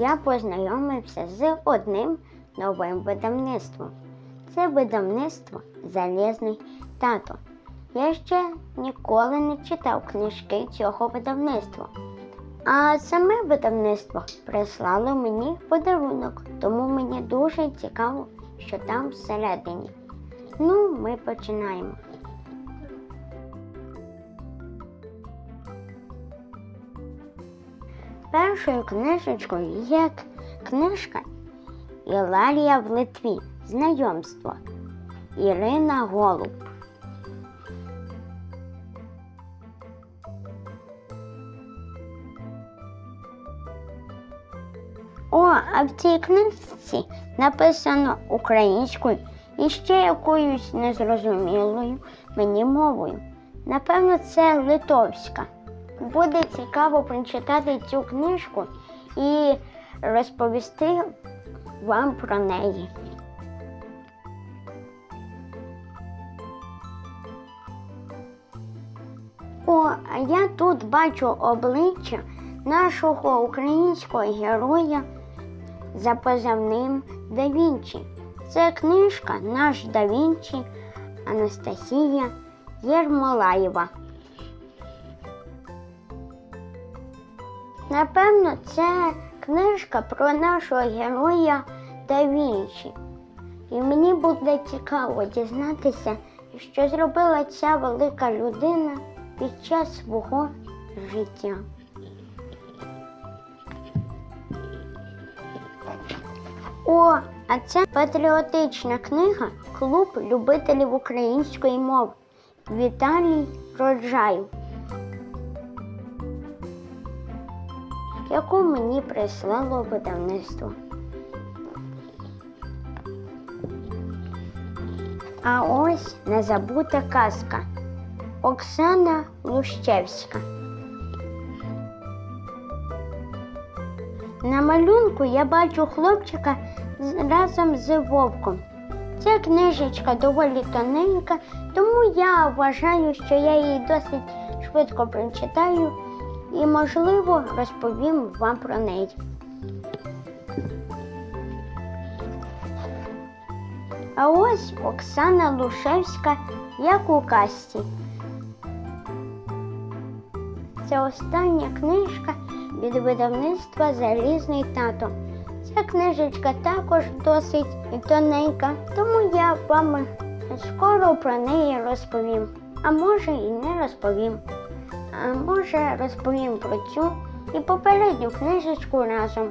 я познайомився з одним новим видавництвом. Це видавництво Залізний тато. Я ще ніколи не читав книжки цього видавництва. А саме видавництво прислало мені подарунок, тому мені дуже цікаво, що там всередині. Ну, ми починаємо. Першою книжечкою є книжка Іларія в Литві. Знайомство. Ірина Голуб. О, а в цій книжці написано українською і ще якоюсь незрозумілою мені мовою. Напевно, це литовська. Буде цікаво прочитати цю книжку і розповісти вам про неї. О, а я тут бачу обличчя нашого українського героя за позивним Да Вінчі. Це книжка Наш Да Вінчі Анастасія Єрмолаєва. Напевно, це книжка про нашого героя Да Вінчі. І мені буде цікаво дізнатися, що зробила ця велика людина під час свого життя. О, а це патріотична книга Клуб любителів української мови. Віталій Роджаєв. Яку мені прислало видавництво. А ось незабута казка Оксана Лущевська. На малюнку я бачу хлопчика разом з вовком. Ця книжечка доволі тоненька, тому я вважаю, що я її досить швидко прочитаю і, можливо, розповім вам про неї. А ось Оксана Лушевська, як у касті. Це остання книжка від видавництва Залізний тато. Ця книжечка також досить тоненька, тому я вам скоро про неї розповім. А може і не розповім. Може розповім про цю і попередню книжечку разом.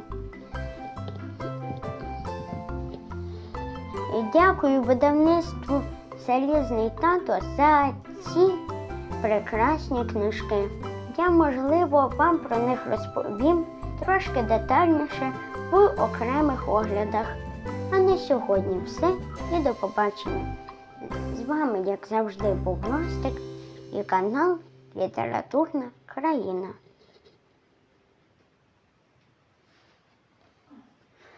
Дякую видавництву Залізний тато за ці прекрасні книжки. Я, можливо, вам про них розповім трошки детальніше в окремих оглядах. А на сьогодні все і до побачення. З вами, як завжди, був Настик і канал Літературна країна.